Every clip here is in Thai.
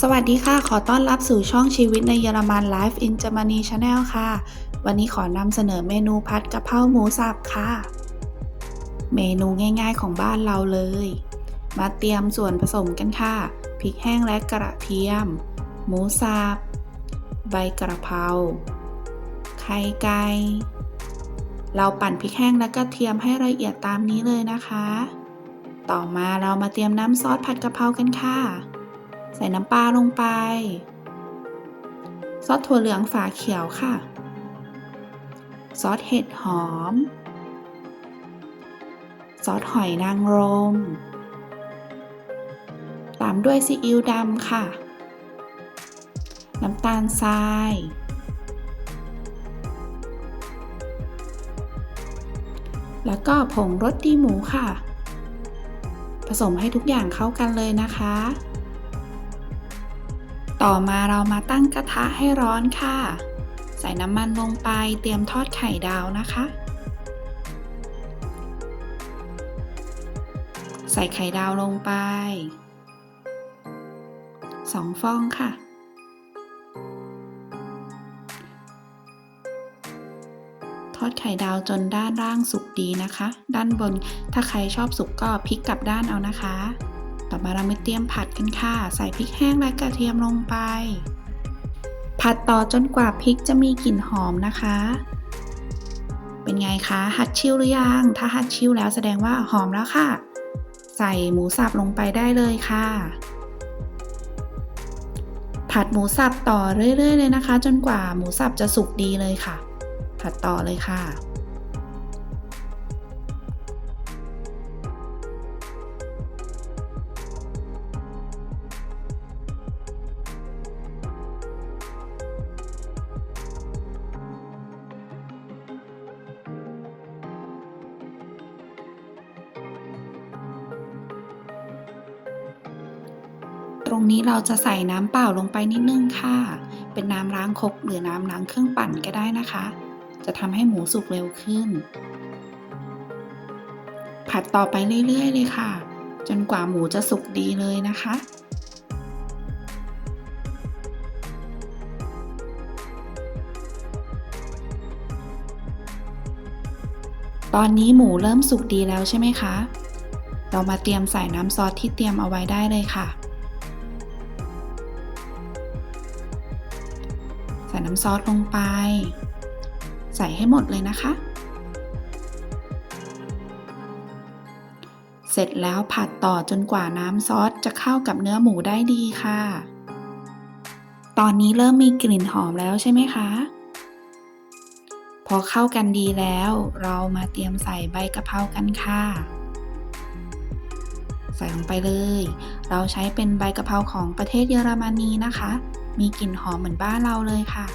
สวัสดีค่ะ ขอต้อนรับสู่ช่องชีวิตในเยอรมัน Life in Germany Channel ค่ะ วันนี้ขอนำเสนอเมนูผัดกะเพราหมูสับค่ะ เมนูง่ายๆของบ้านเราเลย มาเตรียมส่วนผสมกันค่ะ พริกแห้งและกระเทียม หมูสับ ใบกระเพรา ไข่ไก่ เราปั่นพริกแห้งและกระเทียมให้ละเอียดตามนี้เลยนะคะ ต่อมาเรามาเตรียมน้ำซอสผัดกะเพรากันค่ะ ใส่น้ำปลาลงไป ซอสถั่วเหลืองฝาเขียวค่ะ ซอสเห็ดหอม ซอสหอยนางรม ตามด้วยซีอิ๊วดำค่ะ น้ำตาลทรายแล้วก็ผงรสดีหมูค่ะ ผสมให้ทุกอย่างเข้ากันเลยนะคะ ต่อมาเรามาตั้งกระทะให้ร้อนค่ะ ใส่น้ำมันลงไปเตรียมทอดไข่ดาวนะคะ ใส่ไข่ดาวลงไปสองฟองค่ะ ทอดไข่ดาวจนด้านล่างสุกดีนะคะ ด้านบนถ้าใครชอบสุกก็พลิกกลับด้านเอานะคะ ต่อมาเรามาเตรียมผัดกันค่ะ ใส่พริกแห้งและกระเทียมลงไป ผัดต่อจนกว่าพริกจะมีกลิ่นหอมนะคะ เป็นไงคะหัดชิวหรือยัง ถ้าหัดชิวแล้วแสดงว่าหอมแล้วค่ะ ใส่หมูสับลงไปได้เลยค่ะ ผัดหมูสับต่อเรื่อยๆเลยนะคะ จนกว่าหมูสับจะสุกดีเลยค่ะ ผัดต่อเลยค่ะ รงนี้เราจะใส่น้ำเปล่าลงไปนิดนึงค่ะ เป็นน้ำล้างครกหรือน้ำล้างเครื่องปั่นก็ได้นะคะ จะทำให้หมูสุกเร็วขึ้น ผัดต่อไปเรื่อยๆเลยค่ะ จนกว่าหมูจะสุกดีเลยนะคะตอนนี้หมูเริ่มสุกดีแล้วใช่ไหมคะ เรามาเตรียมใส่น้ำซอสที่เตรียมเอาไว้ได้เลยค่ะ น้ำซอสลงไป ใส่ให้หมดเลยนะคะ เสร็จแล้วผัดต่อจนกว่าน้ำซอสจะเข้ากับเนื้อหมูได้ดีค่ะ ตอนนี้เริ่มมีกลิ่นหอมแล้วใช่ไหมคะ พอเข้ากันดีแล้ว เรามาเตรียมใส่ใบกะเพรากันค่ะใส่ลงไปเลย เราใช้เป็นใบกะเพราของประเทศเยอรมนีนะคะ มีกลิ่นหอมเหมือนบ้านเราเลยค่ะ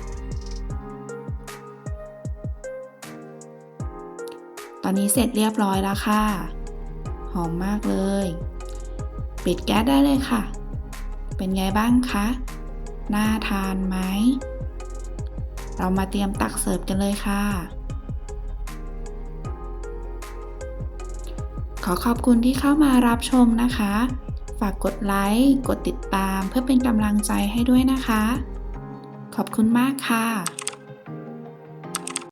ตอนนี้เสร็จเรียบร้อยแล้วค่ะ หอมมากเลย ปิดแก๊สได้เลยค่ะ เป็นไงบ้างคะ น่าทานไหม เรามาเตรียมตักเสิร์ฟกันเลยค่ะขอขอบคุณที่เข้ามารับชมนะคะ ฝากกดไลค์ กดติดตามเพื่อเป็นกำลังใจให้ด้วยนะคะ ขอบคุณมากค่ะ